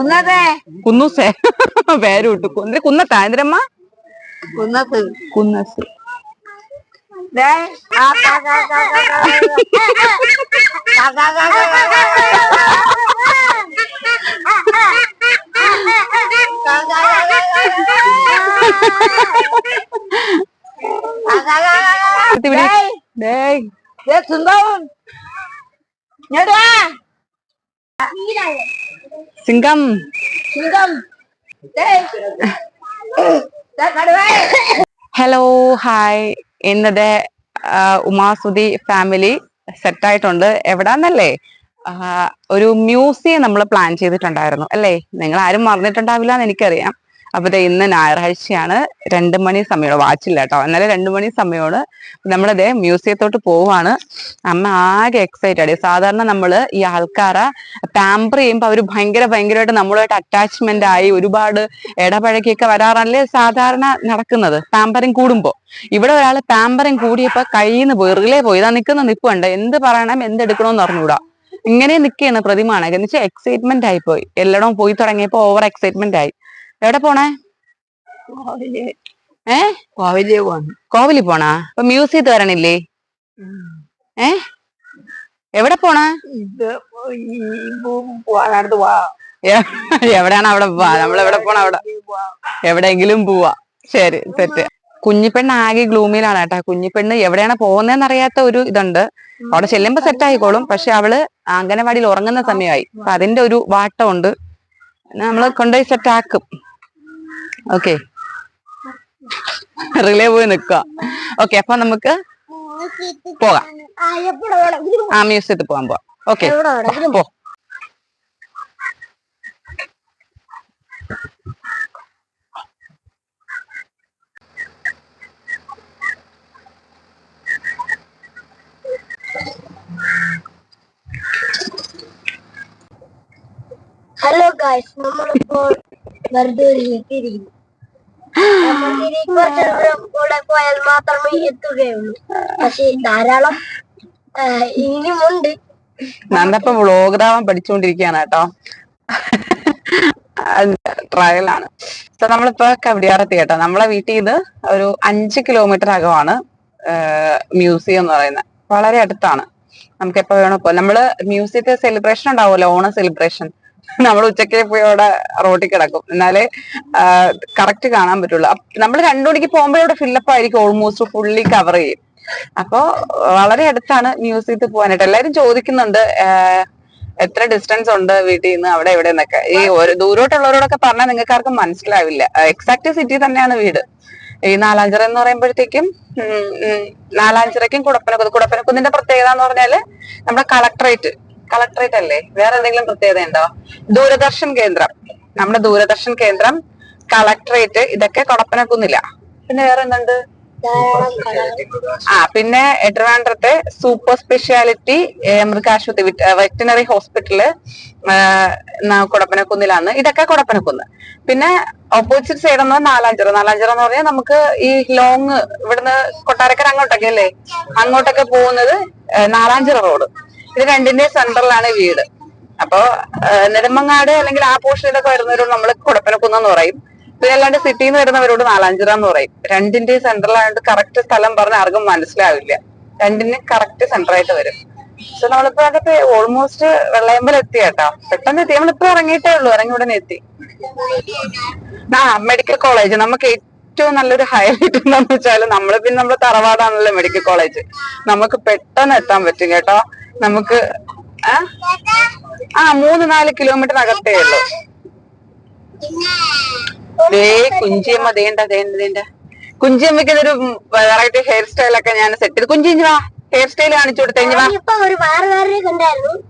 കുന്നത്തെ കുന്നൂസേ പേരുട്ടു എന്തിനാ കുന്നത്താ എന്തിനമ്മ കുന്നത്ത് കുന്നസ് ഡേ സുന്ദരൻ ഞെടുവാ സിംഗം സിംഗം. ഹലോ ഹായ് ഇന്നത്തെ ഉമാസുദി ഉമാസുതി ഫാമിലി സെറ്റ് ആയിട്ടുണ്ട്. എവിടാന്നല്ലേ? ഒരു മ്യൂസിയം നമ്മൾ പ്ലാൻ ചെയ്തിട്ടുണ്ടായിരുന്നു. അല്ലേ? നിങ്ങൾ ആരും മറന്നിട്ടുണ്ടാവില്ല എന്ന് എനിക്കറിയാം. അപ്പൊ ദേ ഇന്ന് ഞായറാഴ്ചയാണ്. രണ്ട് മണി സമയമാണ്. വാച്ചില്ല കേട്ടോ. അന്നേരം രണ്ട് മണി സമയമാണ്. നമ്മളിതേ മ്യൂസിയത്തോട്ട് പോവാണ്. അമ്മ ആകെ എക്സൈറ്റഡ് ആയി. സാധാരണ നമ്മൾ ഈ ആൾക്കാരെ പാമ്പർ ചെയ്യുമ്പോൾ അവർ ഭയങ്കര ഭയങ്കരമായിട്ട് നമ്മളുമായിട്ട് അറ്റാച്ച്മെന്റ് ആയി ഒരുപാട് ഇടപഴകിയൊക്കെ വരാറല്ലേ സാധാരണ നടക്കുന്നത്? പാമ്പറിങ് കൂടുമ്പോൾ ഇവിടെ ഒരാൾ പാമ്പറിങ് കൂടിയപ്പോ കയ്യിൽ നിന്ന് പോയി. റിലേ പോയി ഇതാ നിൽക്കുന്ന നിപ്പുണ്ട് എന്ത് പറയണം എന്ത് എടുക്കണമെന്ന് അറിഞ്ഞൂടാ ഇങ്ങനെ നിൽക്കുകയാണ് പ്രതിമാണ് എന്ന് വെച്ചാൽ എക്സൈറ്റ്മെന്റ് ആയിപ്പോയി പോയി. എല്ലായിടവും പോയി തുടങ്ങിയപ്പോൾ ഓവർ എക്സൈറ്റ്മെന്റ് ആയി. എവിടെ പോണേ? ഏ? കോവിലേ പോന്നു കോവിലി പോണാ? അപ്പൊ മ്യൂസിയത്ത് വരണില്ലേ? ഏ? എവിടെ പോണാ? എ- എവിടെയാണ് അവിടെ പോവാ നമ്മൾ എവിടെ പോണ അവിടെ? എവിടെയെങ്കിലും പോവാ. ശരി തെറ്റ്. കുഞ്ഞിപ്പെണ്ണ് ആകെ ഗ്ലൂമിയിലാണ് കേട്ടോ. കുഞ്ഞിപ്പെണ്ണ് എവിടെയാണ് പോകുന്നതെന്ന് അറിയാത്ത ഒരു ഇതുണ്ട്. അവിടെ ചെല്ലുമ്പോ സെറ്റ് ആയിക്കോളും. പക്ഷെ അവൾ അംഗനവാടിയിൽ ഉറങ്ങുന്ന സമയമായി. അപ്പൊ അതിന്റെ ഒരു വാട്ടമുണ്ട്. നമ്മൾ കൊണ്ടുപോയി സെറ്റ് ആക്കും. ഓക്കെ റിലേ പോയി നിക്കുക ഓക്കെ അപ്പൊ നമുക്ക് പോകാം. ആ മ്യൂസിയത്തിൽ പോകാൻ പോവാം. ഓക്കെ പോ. ഹലോ ഗായ്സ് നമ്മളിപ്പോൾ വെറുതെ ഒരു ദൂരം കൂടെ പോയാൽ മാത്രമേ എത്തുകയുള്ളൂ. പക്ഷെ ധാരാളം ഇനിയുമുണ്ട്. നന്ദപ്പ വ്ളോഗ്രാമം പഠിച്ചുകൊണ്ടിരിക്കുകയാണ് കേട്ടോ. ട്രയലാണ് സോ നമ്മളിപ്പോ കവടിയാറെത്തി കേട്ടോ. നമ്മളെ വീട്ടിൽ നിന്ന് ഒരു അഞ്ച് കിലോമീറ്റർ അകമാണ് മ്യൂസിയം എന്ന് പറയുന്നത്. വളരെ അടുത്താണ്. നമുക്ക് എപ്പോ വേണോ നമ്മൾ മ്യൂസിയത്തെ സെലിബ്രേഷൻ ഉണ്ടാവുമല്ലോ ഓണ സെലിബ്രേഷൻ നമ്മൾ ഉച്ചയ്ക്ക് പോയി അവിടെ റോട്ടിൽ കിടക്കും. എന്നാലേ കറക്റ്റ് കാണാൻ പറ്റുള്ളൂ. നമ്മൾ രണ്ടു മണിക്ക് പോകുമ്പോൾ അവിടെ ഫില്ലപ്പ് ആയിരിക്കും ഓൾമോസ്റ്റ് ഫുള്ളി കവർ ചെയ്യും. അപ്പോ വളരെ അടുത്താണ് മ്യൂസിയത്തിൽ പോകാനായിട്ട്. എല്ലാരും ചോദിക്കുന്നുണ്ട് എത്ര ഡിസ്റ്റൻസ് ഉണ്ട് വീട്ടിൽ നിന്ന് അവിടെ എവിടെ നിന്നൊക്കെ ഈ ഒരു ദൂരോട്ടുള്ളവരോടൊക്കെ പറഞ്ഞാൽ നിങ്ങൾക്ക് ആർക്കും മനസ്സിലാവില്ല എക്സാക്ട് സിറ്റി തന്നെയാണ് വീട്. ഈ നാലാഞ്ചിറ എന്ന് പറയുമ്പോഴത്തേക്കും നാലാഞ്ചിറയ്ക്കും കുടപ്പനക്കുന്ന് കുടപ്പനക്കുന്നിന്റെ പ്രത്യേകത എന്ന് പറഞ്ഞാൽ നമ്മുടെ കളക്ടറേറ്റ് കളക്ടറേറ്റ് അല്ലേ? വേറെ എന്തെങ്കിലും പ്രത്യേകത ഉണ്ടോ? ദൂരദർശൻ കേന്ദ്രം. നമ്മുടെ ദൂരദർശൻ കേന്ദ്രം കളക്ടറേറ്റ് ഇതൊക്കെ കൊടപ്പനക്കുന്നില്ല പിന്നെ വേറെ എന്തുണ്ട്? ആ പിന്നെ ട്രിവാൻഡ്രത്തെ സൂപ്പർ സ്പെഷ്യാലിറ്റി മൃഗാശുപത്രി വെറ്റിനറി ഹോസ്പിറ്റൽ കൊടപ്പനക്കുന്നിലാണ്. ഇതൊക്കെ കൊടപ്പനക്കുന്ന്. പിന്നെ ഓപ്പോസിറ്റ് സൈഡ് എന്ന് നാലാഞ്ചിറ. നാലാഞ്ചിറ എന്ന് പറഞ്ഞാൽ നമുക്ക് ഈ ലോങ് ഇവിടുന്ന് കൊട്ടാരക്കര അങ്ങോട്ടൊക്കെ അല്ലേ? അങ്ങോട്ടൊക്കെ പോകുന്നത് നാലാഞ്ചിറ റോഡ് ഇത് രണ്ടിന്റെ സെന്ററിലാണ് വീട്. അപ്പോ നെടുമങ്ങാട് അല്ലെങ്കിൽ ആ പോർഷനിലൊക്കെ വരുന്നവരോട് നമ്മൾ കൊടപ്പനക്കുന്നെന്ന് പറയും. പിന്നെ അല്ലാണ്ട് സിറ്റിയിൽ നിന്ന് വരുന്നവരോട് നാലാഞ്ചിറ എന്ന് പറയും. രണ്ടിന്റെ സെന്ററിലായിട്ട് കറക്റ്റ് സ്ഥലം പറഞ്ഞ ആർക്കും മനസ്സിലാവില്ല. രണ്ടിന് കറക്റ്റ് സെന്റർ ആയിട്ട് വരും. സോ നമ്മളിപ്പോ അതൊക്കെ ഓൾമോസ്റ്റ് വെള്ളയമ്പലം എത്തി കേട്ടോ പെട്ടെന്ന് എത്തി. നമ്മളിപ്പോ ഇറങ്ങിയിട്ടേ ഉള്ളൂ. ഇറങ്ങി ഉടനെ എത്തി. ആ മെഡിക്കൽ കോളേജ് നമുക്ക് ഏറ്റവും നല്ലൊരു ഹൈലൈറ്റ് എന്താണെന്ന് വെച്ചാൽ നമ്മൾ പിന്നെ നമ്മുടെ തറവാടാണല്ലോ മെഡിക്കൽ കോളേജ് നമുക്ക് പെട്ടെന്ന് എത്താൻ പറ്റും കേട്ടോ. നമുക്ക് ആ? മൂന്ന് നാല് കിലോമീറ്റർ അകത്തേ ഉള്ളൂ. ദേ കുഞ്ചിയമ്മ ദേണ്ട ദേണ്ട ദേണ്ട കുഞ്ചിയമ്മയ്ക്ക് ഇതൊരു വെറൈറ്റി ഹെയർ സ്റ്റൈൽ ഒക്കെ ഞാൻ സെറ്റ് ചെയ്ത്. കുഞ്ചിഞ്ഞ് വാ ഹെയർ സ്റ്റൈൽ കാണിച്ചു കൊടുത്തേ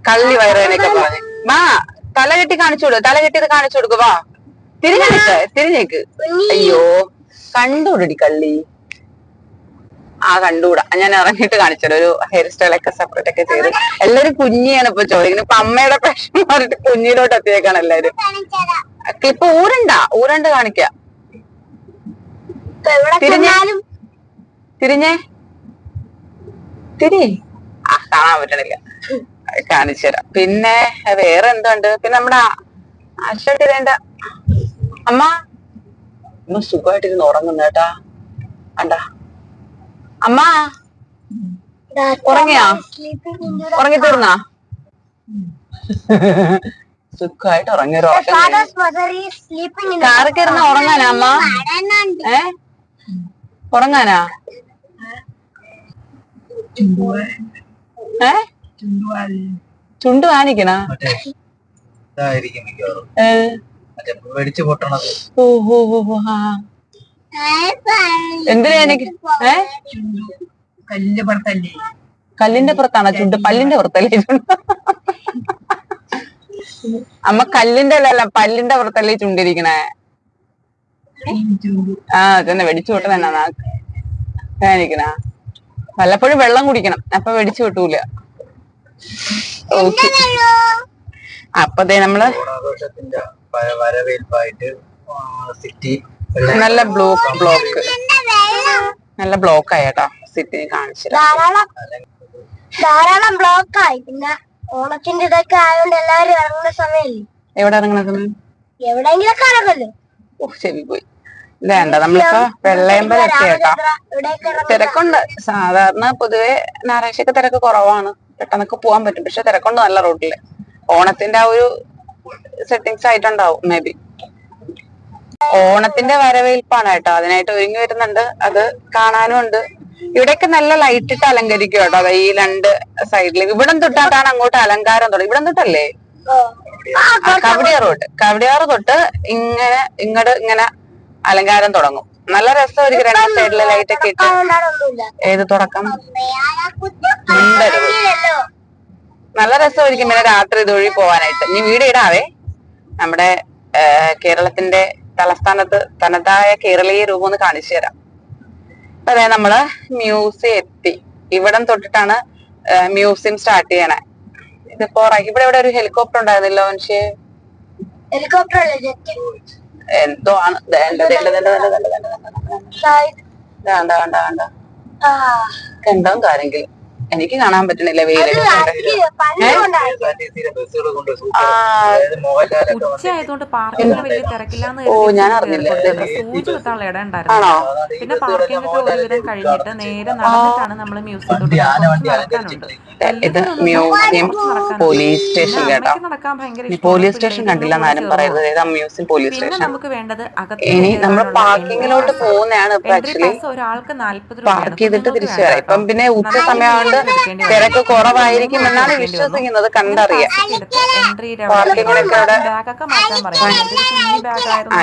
കള്ളി വയറേനൊക്കെ മാ വാ തല കെട്ടി കാണിച്ചു കൊടു തല കെട്ടിയത് കാണിച്ചു കൊടുക്കുവാ തിരിഞ്ഞേക്ക് തിരിഞ്ഞേക്ക് അയ്യോ കണ്ടോടി കള്ളി. ആ കണ്ടുകൂടാ. ഞാൻ ഇറങ്ങിയിട്ട് കാണിച്ചല്ലോ ഒരു ഹെയർ സ്റ്റൈൽ ഒക്കെ സെപ്പറേറ്റ് ഒക്കെ ചെയ്ത്. എല്ലാരും കുഞ്ഞിയാണ് ഇപ്പൊ ചോദിക്കുന്നത്. ഇപ്പൊ അമ്മയുടെ പ്രശ്നം പറഞ്ഞിട്ട് കുഞ്ഞിലോട്ട് എത്തിയേക്കാണ് എല്ലാരും. ക്ലിപ്പ് ഊരണ്ട. ഊരണ്ട് കാണിക്ക. ഇപ്പൊ തിരിഞ്ഞേ. തിരി. ആ കാണാൻ പറ്റണില്ല. കാണിച്ചു തരാം പിന്നെ വേറെ എന്തുണ്ട്? പിന്നെ നമ്മടെ അച്ഛൻ അശ്വട്ടിരേണ്ട അമ്മ അമ്മ സുഖമായിട്ടിരുന്ന് ഉറങ്ങുന്നു കേട്ടാ. അണ്ട അമ്മ ഉറങ്ങിയാ? ഉറങ്ങി തീർന്നാ സുഖമായിട്ട് ഉറങ്ങിയൊരു കാറി കയറുന്ന ഉറങ്ങാനാ അമ്മ? ഏ? ഉറങ്ങാനാ? ഏ? ചുണ്ടു കാണിക്കണ ഏ? പൊട്ടണത്. ഓ ഓ ഓ ആ എന്തിനാ എനിക്ക് ഏ? കല്ല് പുറത്തല്ലേ? കല്ലിന്റെ പുറത്താണോ? ചുണ്ട് പല്ലിന്റെ പുറത്തല്ലേ? ചുണ്ട് അമ്മ കല്ലിന്റെ അല്ലല്ല പല്ലിന്റെ പുറത്തല്ലേ ചുണ്ടിരിക്കണേ? ആ തന്നെ വെടിച്ചു പൊട്ടൻ തന്നെ നാക്ക് കാണിക്കണ വല്ലപ്പോഴും വെള്ളം കുടിക്കണം അപ്പൊ വെടിച്ചു വിട്ടൂല ഓക്കെ. അപ്പൊ ദേ നമ്മൾ വരവേൽപ്പായിട്ട് സിറ്റി നല്ല ബ്ലോക്ക് ബ്ലോക്ക്. നല്ല ബ്ലോക്ക് ആയേട്ടാ കാണിച്ചില്ല ധാരാളം ധാരാളം ബ്ലോക്ക് ആയി പിന്നെ ഓണത്തിന്റെ ഇതൊക്കെ ആയതുകൊണ്ട് എല്ലാവരും ഇറങ്ങുന്ന സമയല്ലേ? എവിടെ ഇറങ്ങണത്? എവിടെയെങ്കിലൊക്കെ ഇറങ്ങല്ലോ? ഓ ശരി പോയി. വേണ്ട നമ്മളിപ്പോ വെള്ളയമ്പലം കേട്ടോ തിരക്കുണ്ട്. സാധാരണ പൊതുവെ ഞായറാഴ്ചയൊക്കെ തിരക്ക് കുറവാണ്. പെട്ടെന്നൊക്കെ പോകാൻ പറ്റും. പക്ഷെ തിരക്കുണ്ട് നല്ല റോഡിൽ ഓണത്തിന്റെ ആ ഒരു സെറ്റിങ്സ് ആയിട്ടുണ്ടാവും മേ ബി ഓണത്തിന്റെ വരവേൽപ്പാണ് കേട്ടോ. അതിനായിട്ട് ഒരുങ്ങി വരുന്നുണ്ട്. അത് കാണാനും ഉണ്ട്. ഇവിടെയൊക്കെ നല്ല ലൈറ്റ് ഇട്ട് അലങ്കരിക്കും കേട്ടോ. അതെ ഈ രണ്ട് സൈഡിൽ ഇവിടം തൊട്ടാണ് അങ്ങോട്ട് അലങ്കാരം തുടങ്ങി ഇവിടം തൊട്ടല്ലേ? കവടിയാർ തൊട്ട്. കവടിയാർ തൊട്ട് ഇങ്ങനെ ഇങ്ങോട്ട് ഇങ്ങനെ അലങ്കാരം തുടങ്ങും. നല്ല രസമായിരിക്കും രണ്ട് സൈഡിലെ ലൈറ്റ് ഒക്കെ ഇട്ട്. ഏത് തുടക്കം? നല്ല രസമായിരിക്കും പിന്നെ രാത്രി ഇതുവഴി പോവാനായിട്ട്. ഇനി വീട് ഇടാവേ നമ്മുടെ കേരളത്തിന്റെ തലസ്ഥാനത്ത് തനതായ കേരളീയ രൂപം ഒന്ന് കാണിച്ചു തരാം അതെ നമ്മൾ മ്യൂസിയം എത്തി ഇവിടം തൊട്ടിട്ടാണ് മ്യൂസിയം സ്റ്റാർട്ട് ചെയ്യണേ ഇതിപ്പോ ഇവിടെ ഇവിടെ ഒരു ഹെലികോപ്റ്റർ ഉണ്ടായിരുന്നില്ല മനുഷ്യ ഹെലികോപ്റ്റർ എന്തോ ആണ് കണ്ടോ കാര്യെങ്കിലും എനിക്ക് കാണാൻ പറ്റണില്ല ഉച്ചയായതുകൊണ്ട് ഓ ഞാൻ അറിഞ്ഞില്ല. സൂചി പിന്നെ പാർക്കിംഗ് കഴിഞ്ഞിട്ട് നേരെ നടന്നിട്ടാണ് നമ്മൾ ഇത് മ്യൂസിയം പോലീസ് സ്റ്റേഷൻ കേട്ടോ. പോലീസ് സ്റ്റേഷൻ കണ്ടില്ല എന്നാലും പറയുന്നത് ഏതാ മ്യൂസിയം പോലീസ് സ്റ്റേഷൻ? നമുക്ക് വേണ്ടത് ഇനി നമ്മൾ പാർക്കിംഗിലോട്ട് പോകുന്നതാണ് ഇപ്പൊ ആക്ച്വലി പാർക്ക് ചെയ്തിട്ട് തിരിച്ചു വരാം. ഇപ്പം പിന്നെ ഉച്ച സമയമാകൊണ്ട് തിരക്ക് കുറവായിരിക്കും എന്നാണ് വിശ്വസിക്കുന്നത് കണ്ടറിയാം. പാർക്കിങ്ങിലൊക്കെ അവിടെ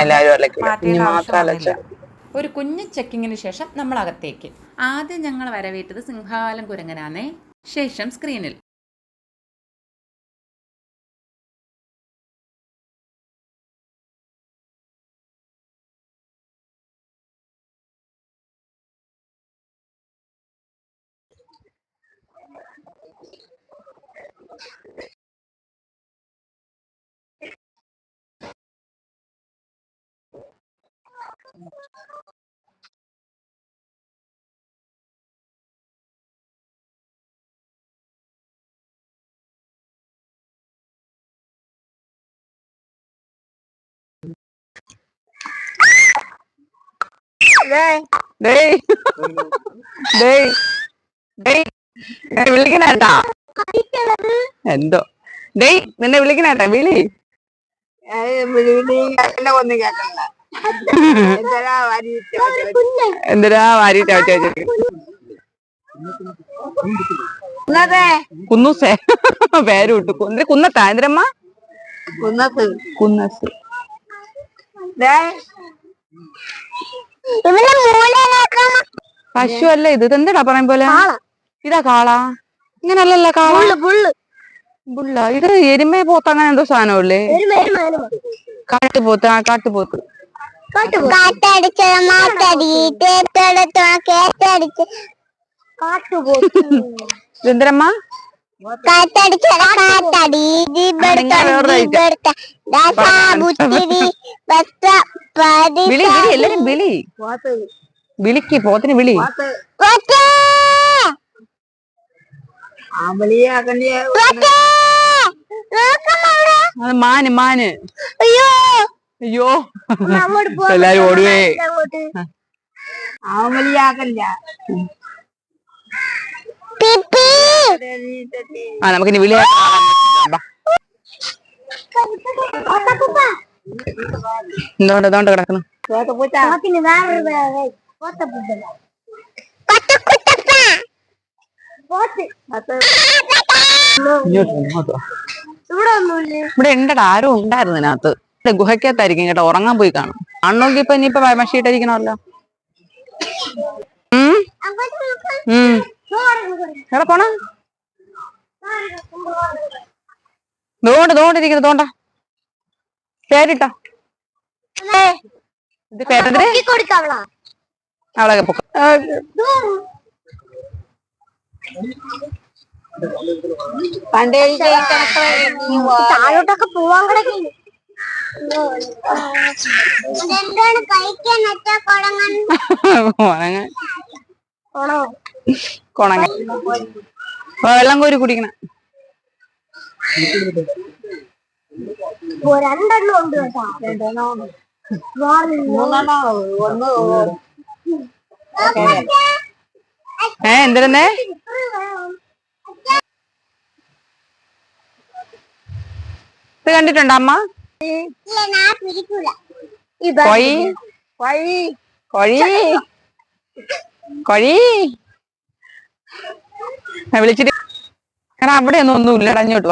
എല്ലാവരും അലക്കില്ല ഇനി മാത്രം അലച്ച ഒരു കുഞ്ഞു ചെക്കിങ്ങിന് ശേഷം നമ്മൾ അകത്തേക്ക് ആദ്യം ഞങ്ങൾ വരവേറ്റത് സിംഹാലം കുരങ്ങനാന്നേ. ശേഷം സ്ക്രീനിൽ டேய் டேய். டேய் டேய் விழிக்கணாடா എന്തോ? ഡേയ് നിന്നെ വിളിക്കണേട്ടാ വിളി. എന്തരാ എന്തിനാ വരി എന്തിനാ വാരിട്ട് കുന്നൂസേ. പേര് വിട്ടു. എന്തിനാ കുന്നത്താ? എന്തിനമ്മ കുന്നത്ത്. കുന്നസ് പശു അല്ല ഇത്? എന്തടാ പറയും പോലെ? ഇതാ കാള. ഇങ്ങനല്ലല്ലോ കാള ഇത് എരുമേ പോത്ത് അങ്ങനെ എന്തോ സാധനമല്ലേ കാട്ടുപോത്ത് ആ കാട്ടുപോത്ത് കാട്ടടിച്ച് എല്ലാരും വിളി. വിളിക്ക് പോത്തിന് വിളി. മാന് മാന്. അയ്യോ! അയ്യോ. എല്ലാരും ഓടുവേ. ആ. നമുക്ക് ഇനി വിളിയാ എന്തോണ്ട് എന്തോണ്ട് കിടക്കണം ഇവിടെ ഉണ്ടടാ ആരും ഉണ്ടായിരുന്നു ഇതിനകത്ത്. ഇവിടെ ഗുഹയ്ക്കകത്തായിരിക്കും കേട്ടോ ഉറങ്ങാൻ പോയി കാണും. അണ്ണോക്കി ഇപ്പൊ ഇനിയിപ്പൊ മഷിയിട്ടിരിക്കണമല്ലോ. എവിടെ പോണ. തോണ്ട് തോണ്ടിരിക്കുന്നു തോണ്ട പേരിട്ടോ. ഇത് കൊടുക്കാവളാ അവളെ പൊക്ക പണ്ടേ താഴോട്ടൊക്കെ പോവാൻ കിടക്കുന്നു കൊണങ്ങ വെള്ളം കോരി കുടിക്കണം. രണ്ടെണ്ണം ഉണ്ട് കേട്ടോ. രണ്ടെണ്ണം മൂന്നെണ്ണോ ഒന്ന് ഏ എന്തിരുന്നേ? ഇത് കണ്ടിട്ടുണ്ടോ അമ്മ? കൊഴി കൊഴി കൊഴി ആ, വിളിച്ചിട്ട് കാരണം അവിടെ ഒന്നും ഒന്നും ഇല്ലടാ ഇങ്ങോട്ട്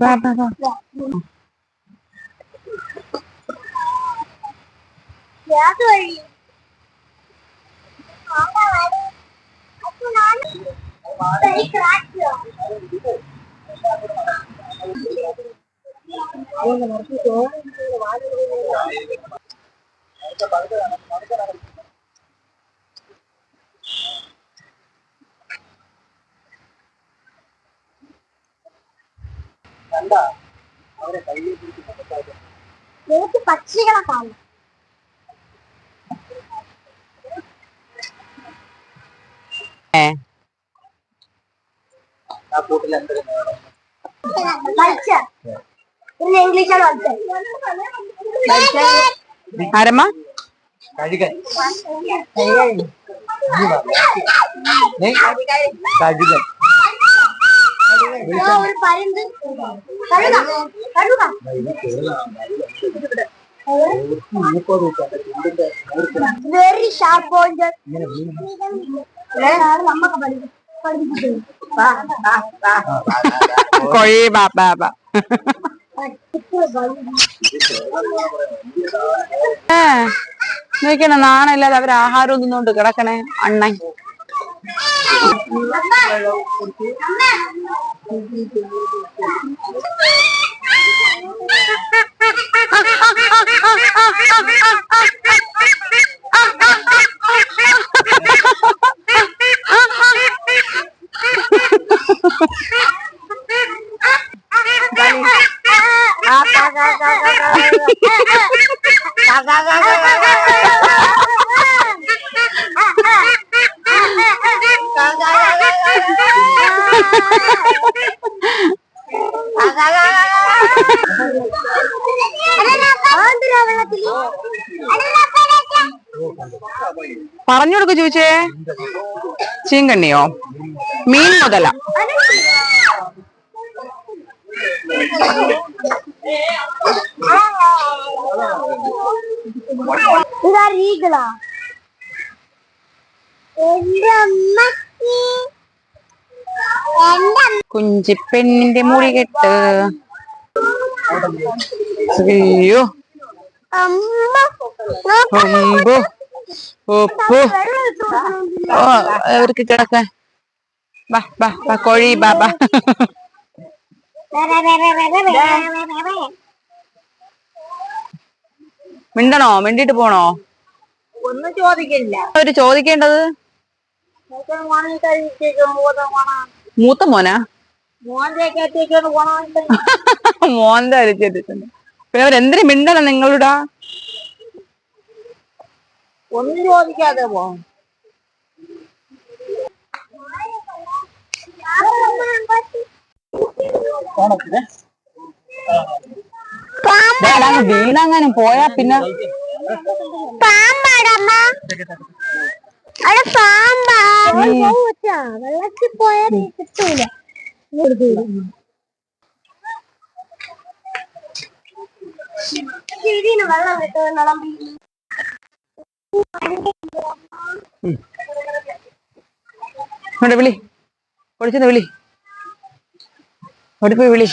ബാ ബാ വാ. ഏത് വഴി ആണ്ടാ വഴി. അപ്പൊ ഞാൻ- ഈ ക്രാക്ക്. എനിക്ക് പക്ഷികളെ കാണാം ഏ ആരമ്മ? കഴുകൻ. കഴുകൻ. കഴുക. വെരി ഷാർപ്പ് പോയിന്റ് നമുക്ക് പഠിക്കും കൊഴി ബാ ബാ ബാ ഏ നോക്കണ നാണല്ലാതെ അവർ ആഹാരം ഒന്നും കിടക്കണേ അണ്ണൻ പറഞ്ഞു കൊടുക്കു ചോദിച്ചേ. ചീങ്കണ്ണിയോ? മീൻ മുതല. ഇതാ കുഞ്ചിപ്പെണ്ണിന്റെ മുടി കെട്ട്. അയ്യോ. ഒപ്പോ. അവർക്ക് കിടക്കാൻ. ബാ ബാ ബാ കോഴി ബാ ബാ മിണ്ടണോ? മിണ്ടിട്ട് പോണോ? ഒന്നും ചോദിക്കില്ല അവർ ചോദിക്കേണ്ടത്? മൂത്ത മോനാ? മോന്റെ അരിച്ചിട്ടുണ്ട് പിന്നെ അവരെന്തിനു മിണ്ടണം നിങ്ങളുടെ? ഒന്നും ചോദിക്കാതെ പോണം. വീണങ്ങാനും പോയാ പിന്നെ വെള്ളത്തിൽ കിട്ടൂല. വെള്ളം വിളി. ഒളിച്ചെന്ന് വിളി. ഓടി പോയി വിളി.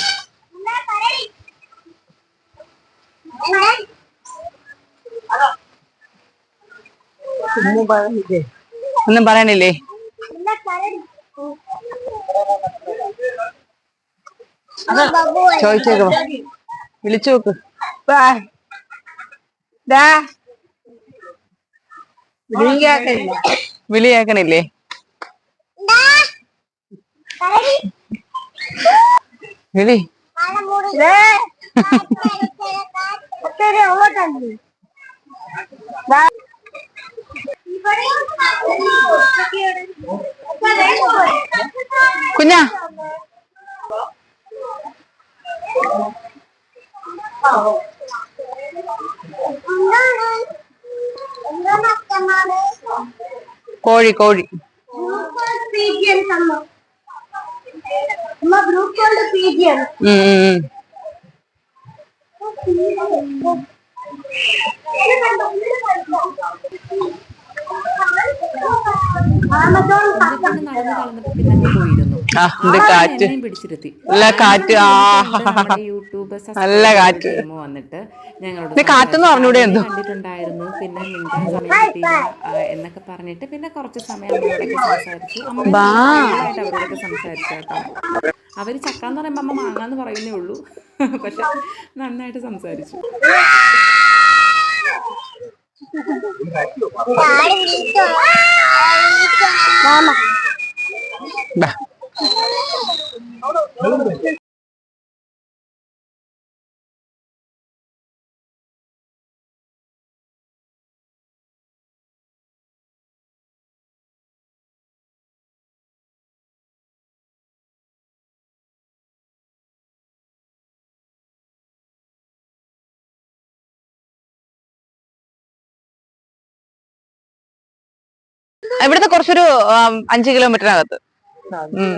ഒന്നും പറയണില്ലേ? ചോദിച്ചേക്ക്. വിളിച്ചു നോക്ക്. വാ. അങ്ങോട്ടുണ്ട്. ദാ. കോഴി കോഴി. നടന്ന് കളഞ്ഞപ്പോ പിന്നെ പോയിരുന്നു. എന്ത് കാറ്റ്? പിടിച്ചിരുത്തി. നല്ല കാറ്റ് യൂട്യൂബ് നല്ല കാറ്റ്. വന്നിട്ട് ഞങ്ങളുടെ കാറ്റെന്ന് പറഞ്ഞൂടെ എന്തോ? കണ്ടിട്ടുണ്ടായിരുന്നു. പിന്നെ മിണ്ടാൻ സമയം എന്നൊക്കെ പറഞ്ഞിട്ട് പിന്നെ കുറച്ച് സമയം സംസാരിച്ചു. അവരോടൊക്കെ സംസാരിച്ചു കേട്ടോ. അവർ ചക്കാന്ന് പറയുമ്പോ അമ്മ മാങ്ങാന്ന് പറയുന്നേ ഉള്ളൂ. പക്ഷെ നന്നായിട്ട് സംസാരിച്ചു. ബാ. ഇവിടുത്തെ കുറച്ചൊരു അഞ്ച് കിലോമീറ്ററിനകത്ത്. ഉം.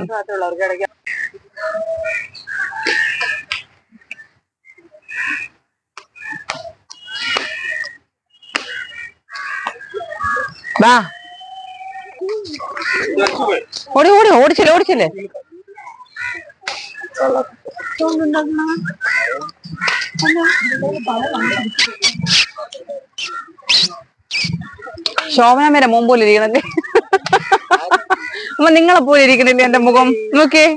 വാ ഓടി ഓടി ഓടിച്ചല്ലേ ഓടിച്ചല്ലേ ശോഭന വരെ മുമ്പിലിരിക്കണല്ലേ അമ്മ നിങ്ങളെ പോലെ ഇരിക്കണില്ലേ എന്റെ മുഖം? നോക്കിയേ.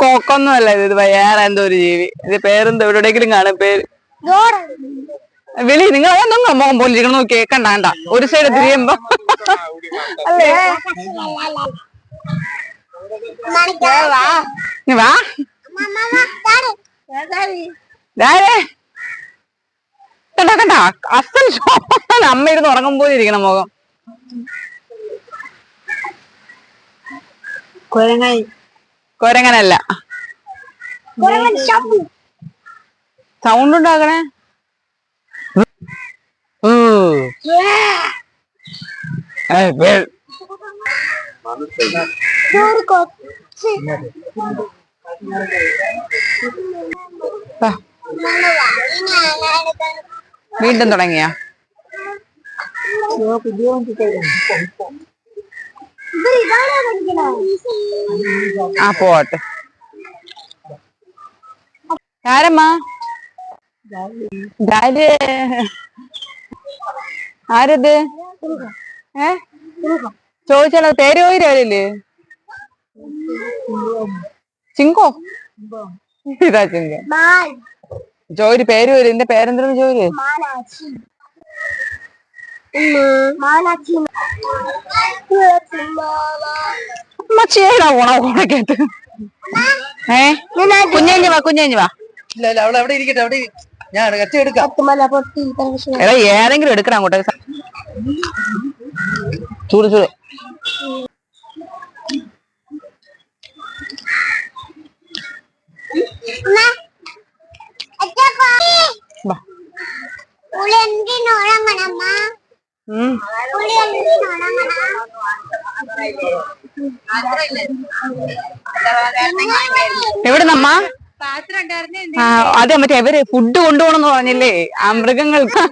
കൊക്കാന്ന് അല്ല ഇത് വേറെ എന്തോ ഒരു ജീവി. ഇത് പേരെന്തോ എവിടെയെങ്കിലും കാണും പേര്. വിളി നിങ്ങൾ നിങ്ങൾ മുഖം പോലെ ഇരിക്കണം നോക്കിയേ കണ്ട കണ്ട. ഒരു സൈഡ് തിരിയുമ്പോ. അല്ലേ? വാ. വാ. കണ്ട കണ്ട. അസൽ ശോഭന അമ്മ ഇരുന്ന് ഉറങ്ങും പോലെ ഇരിക്കണം മുഖം. കുരങ്ങായി. കൊരങ്ങനല്ല. സൗണ്ട് ഉണ്ടാക്കണേ? ഊ. വീണ്ടും തുടങ്ങിയ? ആ പോട്ടെ ആരമ്മാ? ആരത്? ഏ? ചോദിച്ചാലോ പേര് പോയില്ലേ ചിങ്കോ? ഇതാ ചിങ്ക. ജോലി പേര് വരും. എന്റെ പേരെന്താണ് ജോലി മച്ചിയേടാ ഓണ ഓണക്കകത്ത്. ഏ? കുഞ്ഞേഞ്ഞ് വാ കുഞ്ഞേഞ്ഞ് വാ. ഇല്ല ഇല്ല അവിടെ അവിടെ ഇരിക്കട്ടെ അവിടെ ഞാൻ കച്ച എടുക്കാം. എടാ ഏതെങ്കിലും എടുക്കണം അങ്ങോട്ട് ചൂട് ചൂട്. വാ. അതെ മറ്റേ അവർ ഫുഡ് കൊണ്ടുപോകണമെന്ന് പറഞ്ഞില്ലേ? ആ മൃഗങ്ങൾക്ക്.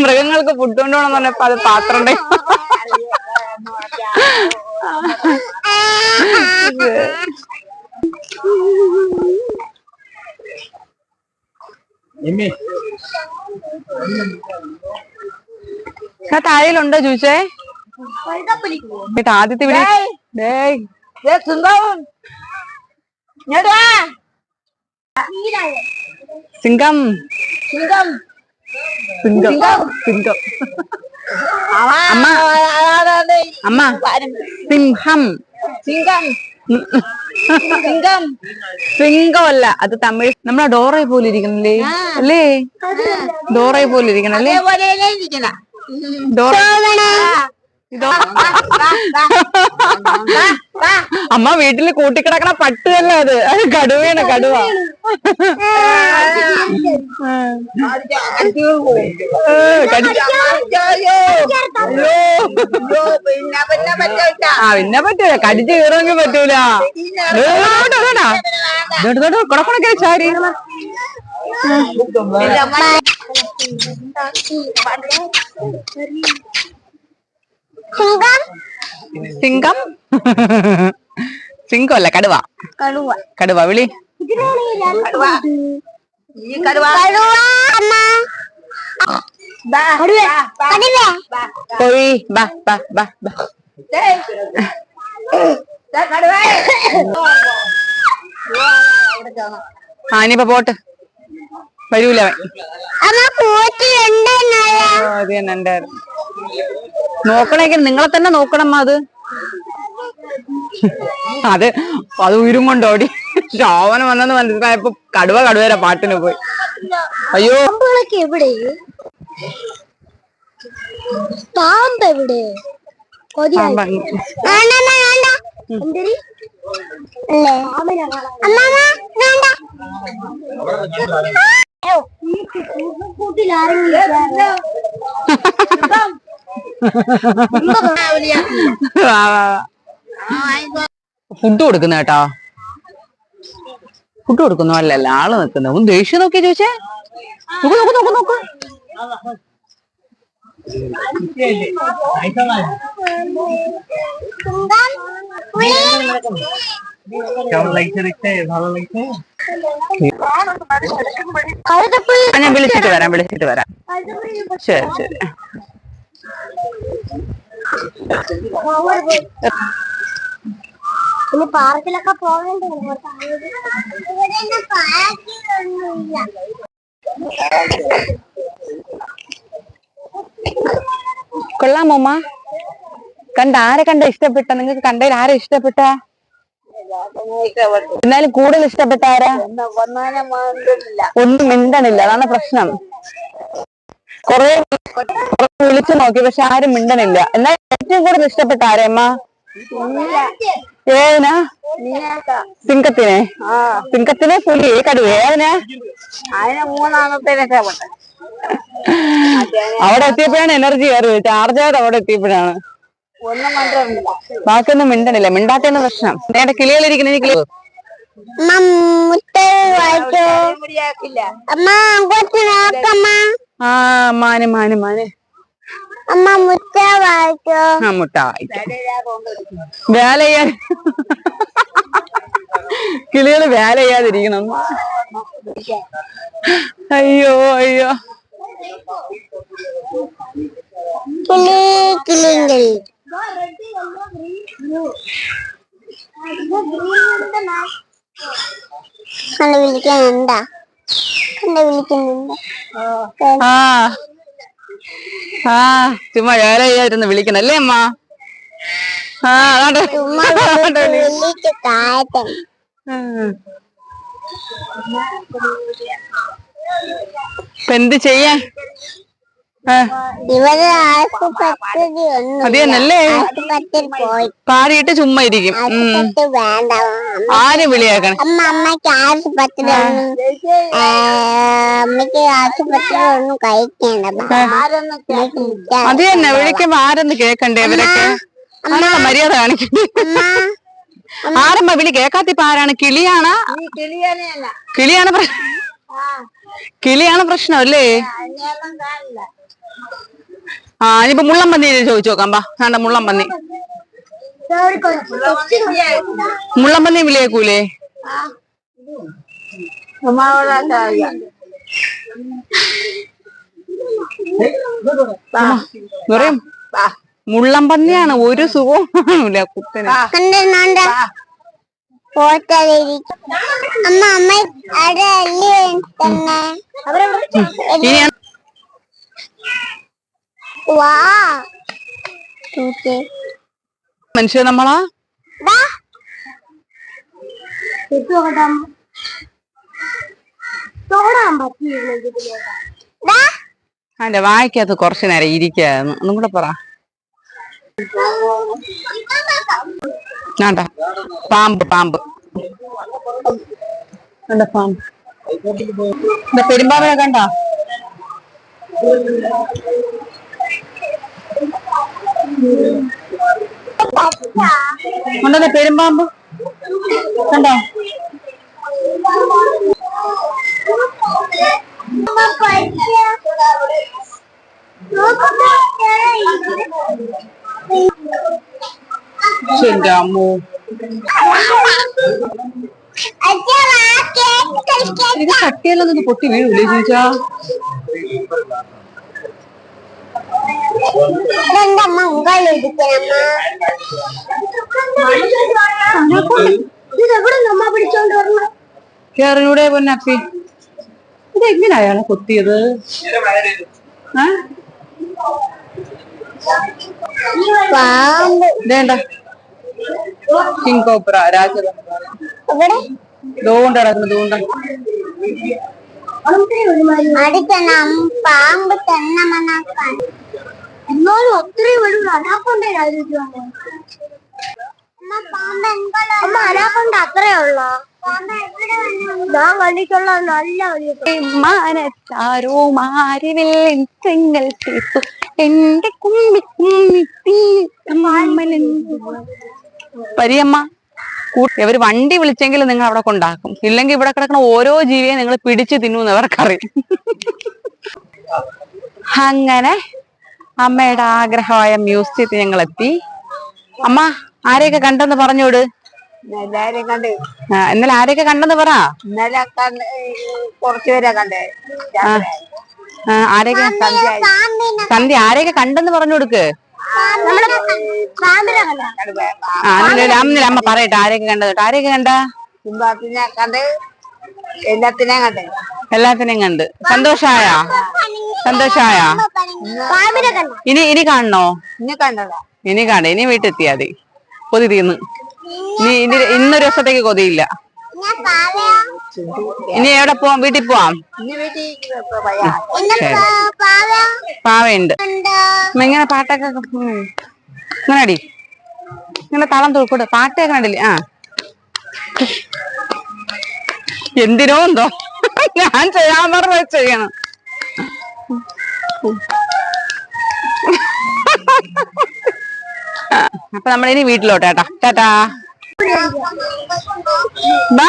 മൃഗങ്ങൾക്ക് ഫുഡ് കൊണ്ടുപോകണമെന്ന് പറഞ്ഞപ്പോ അത് പാത്രം ഉണ്ട്. ആ താഴയിലുണ്ടോ ചോദിച്ചേ ആദ്യത്തെ ഇവിടെ സിംഗം. സിംഗം. സിംഗം. സിംഗം. അമ്മ. അമ്മ. സിംഹം. സിംഗം. സിംഗം സിംഗം അല്ല അത് തമിഴ്. നമ്മളെ ഡോറയെ പോലെ ഇരിക്കണല്ലേ അല്ലേ? ഡോറയെ പോലെ ഇരിക്കണല്ലേ അതേപോലെ ഡോറ ഇതോ. അമ്മ വീട്ടിൽ കൂട്ടിക്കിടക്കണ പട്ടുകല്ല അത്? അത് കടുവയാണ് കടുവ. ആ പിന്നെ പറ്റൂല. കടിച്ചു കീറുമെങ്കിൽ പറ്റൂല. കുടക്കുടക്കെ ചാരി സിംഗം സിംഗം അല്ല കടുവ. കടുവ. കടുവ വിളി. ഈ കടുവ. കടുവ അമ്മ. ബാ, കടുവ. ബാ, കടുവ. കോഴി ബാ. ബാ ബാ ബാ ദേ. ദേ കടുവ. ആ ഇനിയിപ്പോ പോട്ട്. വരൂല. നോക്കണെങ്കിൽ അത് തന്നെ ഉണ്ടായിരുന്നു. നിങ്ങളെ തന്നെ നോക്കണം അമ്മ അത്. അത് അത് ഉയരും കൊണ്ടോടി ശോഭന വന്നെന്ന് മനസ്സിലായപ്പോ കടുവ കടുവേരെ പാട്ടിന് പോയി. അയ്യോ. എവിടെ? പാമ്പ് എവിടെ അമ്മ, ഫുഡ് കൊടുക്കുന്ന കേട്ടോ. ഫുഡ് കൊടുക്കുന്നു അല്ലല്ല ആൾ നിൽക്കുന്നത് ഒന്ന് ദേഷ്യം നോക്കി ചോദിച്ചേ? നോക്ക് നോക്ക് നോക്ക് നോക്ക്. സുന്ദർ, പുളി. കഴുതപ്പുലി. ആ, ഞാൻ വിളിച്ചിട്ട് വരാം വിളിച്ചിട്ട് വരാം ശരി ശരി ഇനി പാർക്കിലൊക്കെ പോകണ്ടേ പാർക്കിലൊന്നുമില്ല കൊള്ളാമോ കണ്ട ആരെ കണ്ട ഇഷ്ടപ്പെട്ട? നിങ്ങൾക്ക് കണ്ടതിൽ ആരെ ഇഷ്ടപ്പെട്ട? എന്നാലും കൂടുതൽ ഇഷ്ടപ്പെട്ട ആരാ? ഒന്നും മിണ്ടണില്ല. അതാണ് പ്രശ്നം. കൊറേ വിളിച്ചു നോക്കി പക്ഷെ ആരും മിണ്ടണില്ല. എന്നാൽ ഏറ്റവും കൂടുതൽ ഇഷ്ടപ്പെട്ട ആരേമ്മ ഏതിനാ? സിംഗത്തിനെ സിംഗത്തിനെ പുലി കടുവ. ഏതിനാ? അവിടെ എത്തിയപ്പോഴാണ് എനർജി കയറി ചാർജ് ആയത് അവിടെ എത്തിയപ്പോഴാണ്. ബാക്കിയൊന്നും മിണ്ടണില്ല. മിണ്ടാത്തേന്ന് പ്രശ്നം. നേരെ കിളികളിരിക്കുന്ന കിളി അമ്മ മുട്ട വായിച്ചോ? അമ്മ അങ്ങോട്ട് നോക്കമ്മ ആ മാന് മാന് മാന്. അമ്മ മുട്ട വായിച്ചോ? ആ മുട്ട വായിക്കാം. വേല ചെയ്യാൻ കിളികൾ വേല ചെയ്യാതിരിക്കണം. അയ്യോ അയ്യോ. കിളി കിളി കിളിങ്കിളി കണ്ട വിളിക്കുന്നുണ്ടാ കണ്ട? വിളിക്കുന്നുണ്ട്? ആ. ആ. ചുമ്മാ വേല ചെയ്യാതിരുന്ന് വിളിക്കണം അല്ലേ അമ്മ? ആ അതാണ്ട് ചുമ്മാ അതാണ്ട് വിളി. വിളിക്ക് താഴത്തെ ഉം. ഇപ്പൊ എന്ത് ചെയ്യാൻ? അത് തന്നല്ലേ പാടിയിട്ട് ചുമ്മാ ഇരിക്കും. ആരും വിളിയാക്കണം? അമ്മ അമ്മയ്ക്ക് ആശുപത്രി ഒന്നും കഴിക്കേണ്ട. അത് തന്നെ. വിളിക്കുമ്പോ ആരെന്ന് കേക്കണ്ടേ ഇവരൊക്കെ? അതാണ് മര്യാദ കാണിക്കണ്ടേ? ആരമ്മ വിളി കേക്കാത്തിപ്പ ആരാണ്? കിളിയാണ്? കിളിയാണ് കിളിയാണ് പ്രശ്നം അല്ലേ? ആ ഇനിയിപ്പോ മുള്ളം പന്നി ചോദിച്ചു നോക്കാം ബാ. വേണ്ട മുള്ളം പന്നി മുള്ളം പന്നി വിളിയേക്കൂലേ പറയും. മുള്ളം പന്നിയാണ് ഒരു സുഖവും ഇല്ല കുത്തന് അമ്മ അമ്മ അവിടെ ഇനി മനുഷ്യ നമ്മളാ. അതിന്റെ വായിക്കകത്ത് കുറച്ചു നേരം ഇരിക്കായിരുന്നു. ഒന്നും കൂടെ പറ. വേണ്ട. പാമ്പ് പാമ്പ്. കണ്ട പാമ്പ്. പെരുമ്പാമ്പിനെ കണ്ടോ? ഉണ്ടല്ലേ പെരുമ്പാമ്പ്. കണ്ടോ? ശരി അമ്മോ. ഇത് കട്ടിയെല്ലാം നിന്ന് പൊട്ടി വീഴൂലേ ചോദിച്ചാ ഇതെന്താ അമ്മ ഇതെവിടെ നമ്മ പിടിച്ചോണ്ട് വരണം? കേറിയൂടെ പൊന്നപ്പി. ഇതെങ്ങനെ അയാളെ കൊത്തിയത്? ഇതേണ്ട. കിങ് കോബ്ര രാജ ദോണ്ട കിടക്കുന്നു ദോണ്ട അടിക്കണം പാമ്പ് തന്നെ ഒത്തിരി വരും അനാക്കൊണ്ടേ അമ്മ അനാക്കൊണ്ട് അത്രേ ഉള്ളോ? ഞാൻ കണ്ടിട്ടുള്ള നല്ല ഒരു മാനത്താരോ മാരിവിൽ ചെങ്കൽ തീർത്തു എന്റെ കുമ്മി കുമ്മി പരിയമ്മ ഇവർ ഇവർ വണ്ടി വിളിച്ചെങ്കിൽ നിങ്ങൾ അവിടെ കൊണ്ടാക്കും. ഇല്ലെങ്കിൽ ഇവിടെ കിടക്കുന്ന ഓരോ ജീവിയെ നിങ്ങൾ പിടിച്ചു തിന്നൂന്ന് അവർക്കറിയാം. അങ്ങനെ അമ്മയുടെ ആഗ്രഹമായ മ്യൂസിയത്തിൽ ഞങ്ങൾ എത്തി അമ്മ ആരെയൊക്കെ കണ്ടെന്ന് പറഞ്ഞോട്? എല്ലാരും കണ്ട്. ആ, ഇന്നലെ ആരെയൊക്കെ കണ്ടെന്ന് പറ. ഇന്നലെ കുറച്ചുപേരെ കണ്ടേ. ആരെയൊക്കെ സന്ധ്യ ആരെയൊക്കെ കണ്ടെന്ന് പറഞ്ഞു കൊടുക്ക് അമ്മ പറയട്ടെ ആരെയൊക്കെ കണ്ടത്. ആരെയൊക്കെ കണ്ട? എല്ലാത്തിനെയും കണ്ടേ. എല്ലാത്തിനെയും കണ്ട്. സന്തോഷായ? സന്തോഷായ? ഇനി ഇനി കാണണോ? ഇനി കാണ ഇനി കാണണ്ട ഇനി വീട്ടിലെത്തിയാ മതി. കൊതി തീർന്ന്. ഇനി ഇനി ഇന്നൊരു ദിവസത്തേക്ക് കൊതിയില്ല. ഇനി എവിടെ പോവാം? വീട്ടിൽ പോവാം. പാവയുണ്ട്. ഇങ്ങനെ പാട്ടൊക്കെ. ഇങ്ങനെ അടി ഇങ്ങനെ തളം തൂക്കൂടെ. പാട്ടൊക്കെ കണ്ടില്ലേ? ആ. എന്തിനോ എന്തോ. ഞാൻ ചെയ്യാൻ പറഞ്ഞ ചെയ്യണം അപ്പൊ നമ്മളിനി വീട്ടിലോട്ട് കേട്ടാ. ടാറ്റാ. ബാ.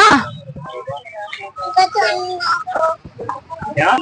ഞാൻ